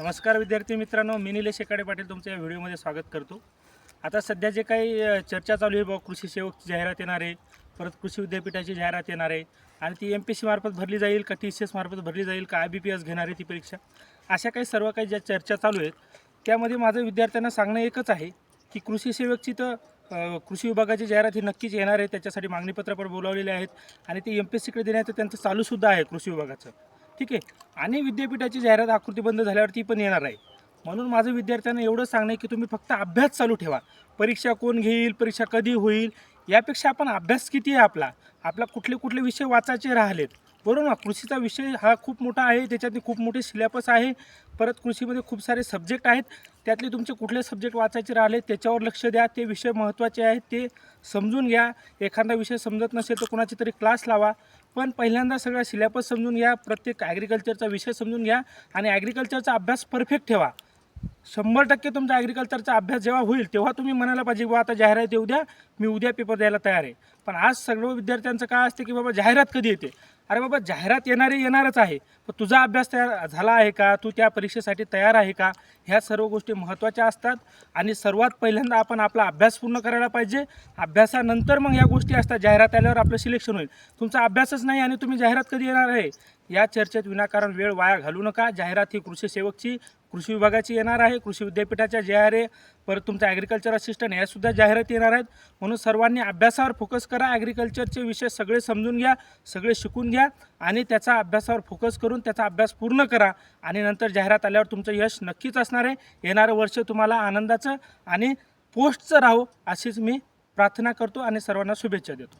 नमस्कार विद्यार्थी मित्रांनो मी निलेश शेकाडे पाटील तुमचं या व्हिडिओमध्ये स्वागत करतो. आता सध्या जे काही चर्चा चालू आहे बा कृषी सेवकची जाहिरात येणार आहे परत कृषी विद्यापीठाची जाहिरात येणार आहे आणि ती एम पी सी मार्फत भरली जाईल का टी सी एस मार्फत भरली जाईल का आय बी पी एस घेणार आहे ती परीक्षा अशा काही सर्व काही ज्या चर्चा चालू आहेत त्यामध्ये माझं विद्यार्थ्यांना सांगणं एकच आहे की कृषी सेवकची तर कृषी विभागाची जाहिरात ही नक्कीच येणार आहे त्याच्यासाठी मागणीपत्र पण बोलावलेले आहेत आणि ते एम पी एस सीकडे देण्याचं त्यांचं चालूसुद्धा आहे कृषी विभागाचं. ठीक आहे. आणि विद्यापीठाची जाहिरात आकृती बंद झाल्यावर ती पण येणार आहे. म्हणून माझं विद्यार्थ्यांना एवढं सांगणं आहे की तुम्ही फक्त अभ्यास चालू ठेवा. परीक्षा कोण घेईल परीक्षा कधी होईल यापेक्षा आपण अभ्यास किती आहे आपला? आपला कुठले कुठले विषय वाचायचे राहिलेत? बरोबर ना? कृषीचा विषय हा खूप मोठा आहे त्याच्यातले खूप मोठे सिलेबस आहे. परत कृषीमध्ये खूप सारे सब्जेक्ट आहेत. त्यातले तुमचे कुठले सब्जेक्ट वाचायचे राहिले त्याच्यावर लक्ष द्या. ते विषय महत्त्वाचे आहेत ते समजून घ्या. एखादा विषय समजत नसेल तर कोणाचे तरी क्लास लावा. पण पहिल्यांदा सगळा सिलेबस समजून घ्या. प्रत्येक ॲग्रिकल्चरचा विषय समजून घ्या. आणि ॲग्रिकल्चरचा अभ्यास परफेक्ट ठेवा. शंभर टक्के तुमचा ॲग्रिकल्चरचा अभ्यास जेव्हा होईल तेव्हा तुम्ही म्हणायला पाहिजे बा आता जाहिरात येऊ द्या मी उद्या पेपर द्यायला तयार आहे. पण आज सर्व विद्यार्थ्यांचं काय असते की बाबा जाहिरात कधी येते? अरे बाबा जाहिरात येणारी येणारच आहे. पण तुझा अभ्यास तयार झाला आहे का? तू त्या परीक्षेसाठी तयार आहे का? ह्या सर्व गोष्टी महत्त्वाच्या असतात आणि सर्वात पहिल्यांदा आपण आपला अभ्यास पूर्ण करायला पाहिजे. अभ्यासानंतर मग ह्या गोष्टी असतात. जाहिरात आल्यावर आपलं सिलेक्शन होईल. तुमचा अभ्यासच नाही आणि तुम्ही जाहिरात कधी येणार आहे? या चर्चेत विनाकारण वेळ वाया घालू नका. जाहिरात ही कृषी सेवकची कृषी विभागाची येणार आहे. कृषी विद्यापीठाच्या जे आर ए परत तुमचा ॲग्रिकल्चर असिस्टंट यासुद्धा जाहिरात येणार आहेत. म्हणून सर्वांनी अभ्यासावर फोकस करा. ॲग्रिकल्चरचे विषय सगळे समजून घ्या सगळे शिकून घ्या आणि त्याचा अभ्यासावर फोकस करून त्याचा अभ्यास पूर्ण करा. आणि नंतर जाहिरात आल्यावर तुमचं यश नक्कीच असणार आहे. येणारं वर्ष तुम्हाला आनंदाचं आणि पोस्टचं राहो अशीच मी प्रार्थना करतो आणि सर्वांना शुभेच्छा देतो.